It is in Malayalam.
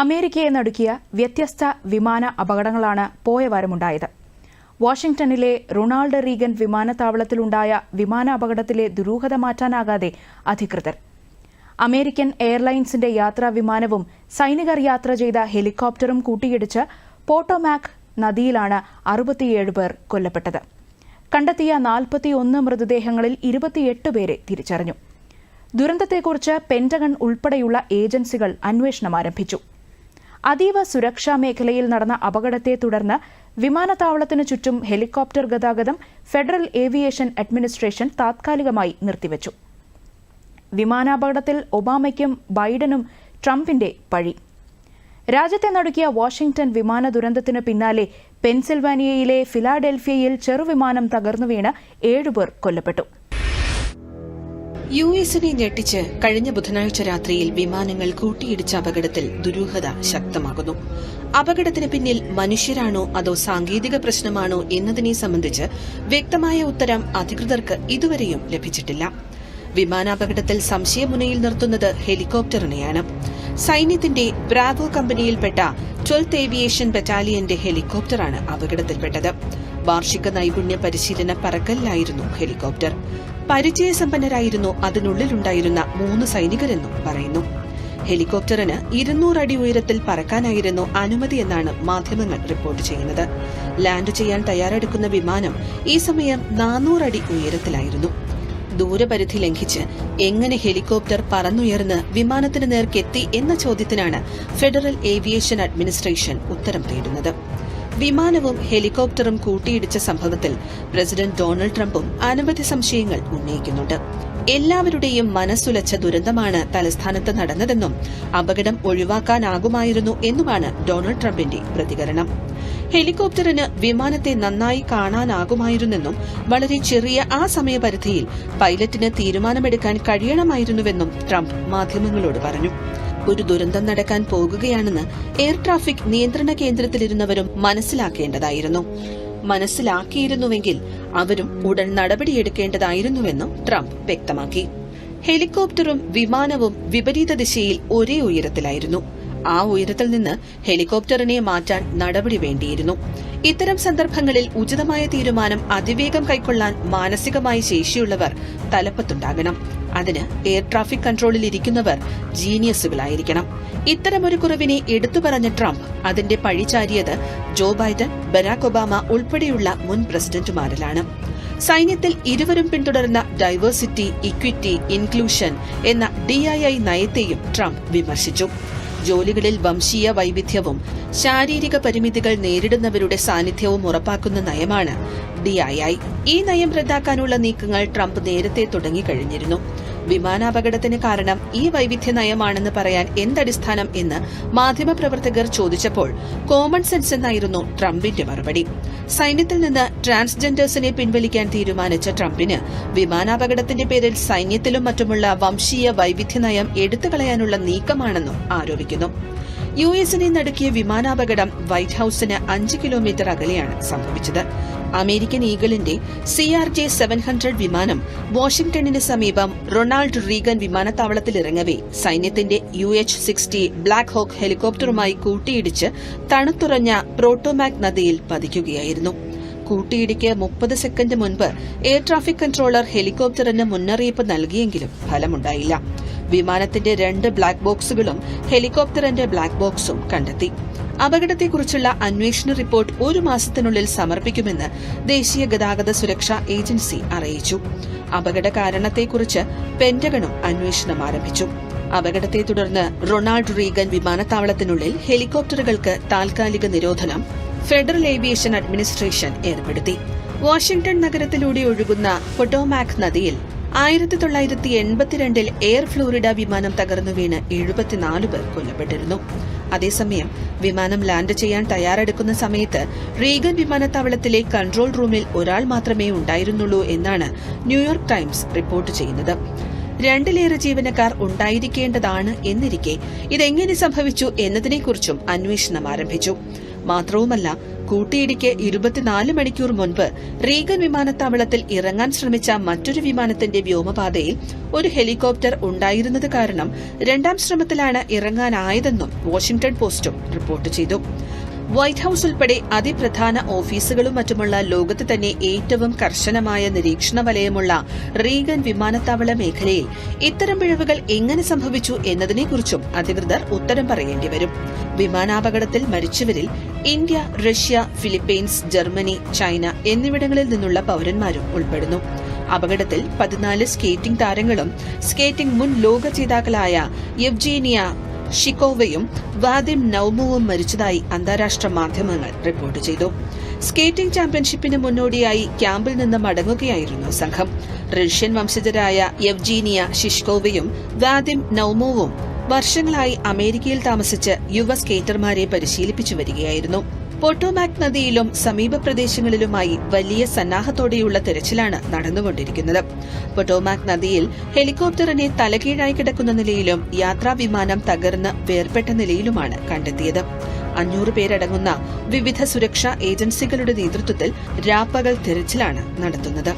അമേരിക്കയെ നടുക്കിയ വ്യത്യസ്ത വിമാന അപകടങ്ങളാണ് പോയ വാരമുണ്ടായത്. വാഷിംഗ്ടണിലെ റൊണാൾഡ് റീഗൻ വിമാനത്താവളത്തിലുണ്ടായ വിമാന അപകടത്തിലെ ദുരൂഹത മാറ്റാനാകാതെ അധികൃതർ. അമേരിക്കൻ എയർലൈൻസിന്റെ യാത്രാ വിമാനവും സൈനികർ യാത്ര ചെയ്ത ഹെലികോപ്റ്ററും കൂട്ടിയിടിച്ച് പോട്ടോമാക് നദിയിലാണ് അറുപത്തിയേഴ് പേർ കൊല്ലപ്പെട്ടത്. കണ്ടെത്തിയ നാൽപ്പത്തിയൊന്ന് മൃതദേഹങ്ങളിൽ ഇരുപത്തിയെട്ട് പേരെ തിരിച്ചറിഞ്ഞു. ദുരന്തത്തെക്കുറിച്ച് പെന്റഗൺ ഉൾപ്പെടെയുള്ള ഏജൻസികൾ അന്വേഷണം ആരംഭിച്ചു. അതീവ സുരക്ഷാ മേഖലയിൽ നടന്ന അപകടത്തെ തുടർന്ന് വിമാനത്താവളത്തിനു ചുറ്റും ഹെലികോപ്റ്റർ ഗതാഗതം ഫെഡറൽ ഏവിയേഷൻ അഡ്മിനിസ്ട്രേഷൻ താത്കാലികമായി നിർത്തിവച്ചു. വിമാനാപകടത്തിൽ ഒബാമയ്ക്കും ബൈഡനും ട്രംപിന്റെ പഴി. രാജ്യത്തെ നടുക്കിയ വാഷിംഗ്ടൺ വിമാന ദുരന്തത്തിനു പിന്നാലെ പെൻസിൽവാനിയയിലെ ഫിലാഡൽഫിയയിൽ ചെറുവിമാനം തകർന്നു വീണ് ഏഴുപേർ കൊല്ലപ്പെട്ടു. യു എസിനെ ഞെട്ടിച്ച് കഴിഞ്ഞ ബുധനാഴ്ച രാത്രിയിൽ വിമാനങ്ങൾ കൂട്ടിയിടിച്ച അപകടത്തിൽ ദുരൂഹത ശക്തമാകുന്നു. അപകടത്തിന് പിന്നിൽ മനുഷ്യരാണോ അതോ സാങ്കേതിക പ്രശ്നമാണോ എന്നതിനെ സംബന്ധിച്ച് വ്യക്തമായ ഉത്തരം അധികൃതർക്ക് ഇതുവരെയും ലഭിച്ചിട്ടില്ല. വിമാനാപകടത്തിൽ സംശയമുനയിൽ നിർത്തുന്നത് ഹെലികോപ്റ്ററിനെയാണ്. സൈന്യത്തിന്റെ ബ്രാവോ കമ്പനിയിൽപ്പെട്ട ട്വൽത്ത് ഏവിയേഷൻ ബറ്റാലിയന്റെ ഹെലികോപ്റ്ററാണ് അപകടത്തിൽപ്പെട്ടത്. വാർഷിക നൈപുണ്യ പരിശീലന പറക്കലിലായിരുന്നു ഹെലികോപ്റ്റർ. പരിചയസമ്പന്നരായിരുന്നു. അതിനുള്ളിലുണ്ടായിരുന്ന മൂന്ന് സൈനികരെന്നും പറയുന്നു. ഹെലികോപ്റ്ററിന് ഇരുന്നൂറ് അടി ഉയരത്തിൽ പറക്കാനായിരുന്നു അനുമതിയെന്നാണ് മാധ്യമങ്ങൾ റിപ്പോർട്ട് ചെയ്യുന്നത്. ലാൻഡ് ചെയ്യാൻ തയ്യാറെടുക്കുന്ന വിമാനം ഈ സമയം നാനൂറ് അടി ഉയരത്തിലായിരുന്നു. ദൂരപരിധി ലംഘിച്ച് എങ്ങനെ ഹെലികോപ്റ്റർ പറന്നുയർന്ന് വിമാനത്തിന് നേർക്കെത്തി എന്ന ചോദ്യത്തിനാണ് ഫെഡറൽ ഏവിയേഷൻ അഡ്മിനിസ്ട്രേഷൻ ഉത്തരം തേടുന്നത്. വിമാനവും ഹെലികോപ്റ്ററും കൂട്ടിയിടിച്ച സംഭവത്തിൽ പ്രസിഡന്റ് ഡൊണാൾഡ് ട്രംപും അനവധി സംശയങ്ങൾ ഉന്നയിക്കുന്നുണ്ട്. എല്ലാവരുടെയും മനസ്സുലച്ച ദുരന്തമാണ് തലസ്ഥാനത്ത് നടന്നതെന്നും അപകടം ഒഴിവാക്കാനാകുമായിരുന്നു എന്നുമാണ് ഡൊണാൾഡ് ട്രംപിന്റെ പ്രതികരണം. ഹെലികോപ്റ്ററിന് വിമാനത്തെ നന്നായി കാണാനാകുമായിരുന്നെന്നും വളരെ ചെറിയ ആ സമയപരിധിയിൽ പൈലറ്റിന് തീരുമാനമെടുക്കാൻ കഴിയണമായിരുന്നുവെന്നും ട്രംപ് മാധ്യമങ്ങളോട് പറഞ്ഞു. ഒരു ദുരന്തം നടക്കാൻ പോകുകയാണെന്ന് എയർ ട്രാഫിക് നിയന്ത്രണ കേന്ദ്രത്തിലിരുന്നവരും മനസ്സിലാക്കേണ്ടതായിരുന്നു. മനസ്സിലാക്കിയിരുന്നുവെങ്കിൽ അവരും ഉടൻ നടപടിയെടുക്കേണ്ടതായിരുന്നുവെന്നും ട്രംപ് വ്യക്തമാക്കി. ഹെലികോപ്റ്ററും വിമാനവും വിപരീത ദിശയിൽ ഒരേ ഉയരത്തിലായിരുന്നു. ആ ഉയരത്തിൽ നിന്ന് ഹെലികോപ്റ്ററിനെ മാറ്റാൻ നടപടി വേണ്ടിയിരുന്നു. ഇത്തരം സന്ദർഭങ്ങളിൽ ഉചിതമായ തീരുമാനം അതിവേഗം കൈക്കൊള്ളാൻ മാനസികമായ ശേഷിയുള്ളവർ തലപ്പത്തുണ്ടാകണം. അതിന് എയർ ട്രാഫിക് കൺട്രോളിൽ ഇരിക്കുന്നവർ ജീനിയസുകളായിരിക്കണം. ഇത്തരമൊരു കുറവിനെ എടുത്തു പറഞ്ഞ ട്രംപ് അതിന്റെ പഴിചാരിയത് ജോ ബൈഡൻ ബരാക് ഒബാമ ഉൾപ്പെടെയുള്ള മുൻ പ്രസിഡന്റുമാരിലാണ്. സൈന്യത്തിൽ ഇരുവരും പിന്തുടർന്ന ഡൈവേഴ്സിറ്റി ഇക്വിറ്റി ഇൻക്ലൂഷൻ എന്ന ഡിഐഐ നയത്തെയും ട്രംപ് വിമർശിച്ചു. ജോലികളിൽ വംശീയ വൈവിധ്യവും ശാരീരിക പരിമിതികൾ നേരിടുന്നവരുടെ സാന്നിധ്യവും ഉറപ്പാക്കുന്ന നയമാണ് ഡിഐഐ ഈ നയം റദ്ദാക്കാനുള്ള നീക്കങ്ങൾ ട്രംപ് നേരത്തെ തുടങ്ങിക്കഴിഞ്ഞിരുന്നു. വിമാനാപകടത്തിന് കാരണം ഈ വൈവിധ്യ നയമാണെന്ന് പറയാൻ എന്തടിസ്ഥാനം എന്ന് മാധ്യമപ്രവർത്തകർ ചോദിച്ചപ്പോൾ കോമൺ സെൻസ് എന്നായിരുന്നു ട്രംപിന്റെ മറുപടി. സൈന്യത്തിൽ നിന്ന് ട്രാൻസ്ജെൻഡേഴ്സിനെ പിൻവലിക്കാൻ തീരുമാനിച്ച ട്രംപിന് വിമാനാപകടത്തിന്റെ പേരിൽ സൈന്യത്തിലും മറ്റുമുള്ള വംശീയ വൈവിധ്യ നയം എടുത്തുകളയാനുള്ള നീക്കമാണെന്നും ആരോപിക്കുന്നു. യു എസിനെ നടുക്കിയ വിമാനാപകടം വൈറ്റ് ഹൌസിന് അഞ്ച് കിലോമീറ്റർ അകലെയാണ് സംഭവിച്ചത്. American ഈഗിളിന്റെ C R J seven hundred വിമാനം വാഷിംഗ്ടണിന് സമീപം റൊണാൾഡ് റീഗൻ വിമാനത്താവളത്തിൽ ഇറങ്ങവേ. സൈന്യത്തിന്റെ U H sixty black hawk ഹെലികോപ്റ്ററുമായി കൂട്ടിയിടിച്ച് തണുത്തുറഞ്ഞ പ്രോട്ടോമാക് നദിയിൽ പതിക്കുകയായിരുന്നു. കൂട്ടിയിടിക്ക് മുപ്പത് സെക്കൻഡ് മുൻപ് എയർ ട്രാഫിക് കൺട്രോളർ ഹെലികോപ്റ്ററിന് മുന്നറിയിപ്പ് നൽകിയെങ്കിലും ഫലമുണ്ടായില്ല. വിമാനത്തിന്റെ രണ്ട് ബ്ലാക്ക് ബോക്സുകളും ഹെലികോപ്റ്ററിന്റെ ബ്ലാക്ക് ബോക്സും കണ്ടെത്തി. അപകടത്തെക്കുറിച്ചുള്ള അന്വേഷണ റിപ്പോർട്ട് ഒരു മാസത്തിനുള്ളിൽ സമർപ്പിക്കുമെന്ന് ദേശീയ ഗതാഗത സുരക്ഷാ ഏജൻസി അറിയിച്ചു. അപകട കാരണത്തെക്കുറിച്ച് പെന്റഗണും അന്വേഷണം ആരംഭിച്ചു. അപകടത്തെ തുടർന്ന് റൊണാൾഡ് റീഗൻ വിമാനത്താവളത്തിനുള്ളിൽ ഹെലികോപ്റ്ററുകൾക്ക് താൽക്കാലിക നിരോധനം ഫെഡറൽ ഏവിയേഷൻ അഡ്മിനിസ്ട്രേഷൻ ഏർപ്പെടുത്തി. വാഷിംഗ്ടൺ നഗരത്തിലൂടെ ഒഴുകുന്ന പൊട്ടോമാക് നദിയിൽ ആയിരത്തി തൊള്ളായിരത്തി എൺപത്തിരണ്ടിൽ എയർ ഫ്ലോറിഡ വിമാനം തകർന്നു വീണ് എഴുപത്തിനാല് പേർ കൊല്ലപ്പെട്ടിരുന്നു. അതേസമയം വിമാനം ലാൻഡ് ചെയ്യാൻ തയ്യാറെടുക്കുന്ന സമയത്ത് റീഗൻ വിമാനത്താവളത്തിലെ കൺട്രോൾ റൂമിൽ ഒരാൾ മാത്രമേ ഉണ്ടായിരുന്നുള്ളൂ എന്നാണ് ന്യൂയോർക്ക് ടൈംസ് റിപ്പോർട്ട് ചെയ്യുന്നത്. രണ്ടിലേറെ ജീവനക്കാർ ഉണ്ടായിരിക്കേണ്ടതാണ് എന്നിരിക്കെ ഇതെങ്ങനെ സംഭവിച്ചു എന്നതിനെക്കുറിച്ചും അന്വേഷണം ആരംഭിച്ചു. മാത്രവുമല്ല കൂട്ടിയിടിക്ക് ഇരുപത്തിനാല് മണിക്കൂർ മുൻപ് റീഗൻ വിമാനത്താവളത്തിൽ ഇറങ്ങാൻ ശ്രമിച്ച മറ്റൊരു വിമാനത്തിന്റെ വ്യോമപാതയിൽ ഒരു ഹെലികോപ്റ്റർ ഉണ്ടായിരുന്നത് കാരണം രണ്ടാം ശ്രമത്തിലാണ് ഇറങ്ങാനായതെന്നും വാഷിംഗ്ടൺ പോസ്റ്റും റിപ്പോർട്ട് ചെയ്തു. വൈറ്റ് ഹൌസ് ഉൾപ്പെടെ അതിപ്രധാന ഓഫീസുകളും മറ്റുമുള്ള ലോകത്ത് തന്നെ ഏറ്റവും കർശനമായ നിരീക്ഷണ വലയമുള്ള റീഗൻ വിമാനത്താവള മേഖലയിൽ ഇത്തരം പിഴവുകൾ എങ്ങനെ സംഭവിച്ചു എന്നതിനെക്കുറിച്ചും അധികൃതർ ഉത്തരം പറയേണ്ടി വരും. വിമാനാപകടത്തിൽ മരിച്ചവരിൽ India Russia Philippines Germany China എന്നിവിടങ്ങളിൽ നിന്നുള്ള പൌരന്മാരും ഉൾപ്പെടുന്നു. അപകടത്തിൽ പതിനാല് സ്കേറ്റിംഗ് താരങ്ങളും സ്കേറ്റിംഗ് മുൻ ലോക ജേതാക്കളായ യവ്ജീനിയ ഷിക്കോവയും വാദിം നൌമുവും മരിച്ചതായി അന്താരാഷ്ട്ര മാധ്യമങ്ങൾ റിപ്പോർട്ട് ചെയ്തു. സ്കേറ്റിംഗ് ചാമ്പ്യൻഷിപ്പിന് മുന്നോടിയായി ക്യാമ്പിൽ നിന്ന് മടങ്ങുകയായിരുന്നു സംഘം. റഷ്യൻ വംശജരായ യവ്ജീനിയ ഷിഷ്കോവയും വാദിം നൌമോവും വർഷങ്ങളായി അമേരിക്കയിൽ താമസിച്ച് യുവ സ്കേറ്റർമാരെ പരിശീലിപ്പിച്ചു വരികയായിരുന്നു. പൊട്ടോമാക് നദിയിലും സമീപ പ്രദേശങ്ങളിലുമായി വലിയ സന്നാഹത്തോടെയുള്ള തെരച്ചിലാണ് നടന്നുകൊണ്ടിരിക്കുന്നത്. പൊട്ടോമാക് നദിയിൽ ഹെലികോപ്റ്ററിനെ തലകീഴായി കിടക്കുന്ന നിലയിലും യാത്രാ വിമാനം തകർന്ന് വേർപെട്ട നിലയിലുമാണ് കണ്ടെത്തിയത്. അഞ്ഞൂറ് പേരടങ്ങുന്ന വിവിധ സുരക്ഷാ ഏജൻസികളുടെ നേതൃത്വത്തിൽ രാപ്പകൽ തെരച്ചിലാണ് നടത്തുന്നത്.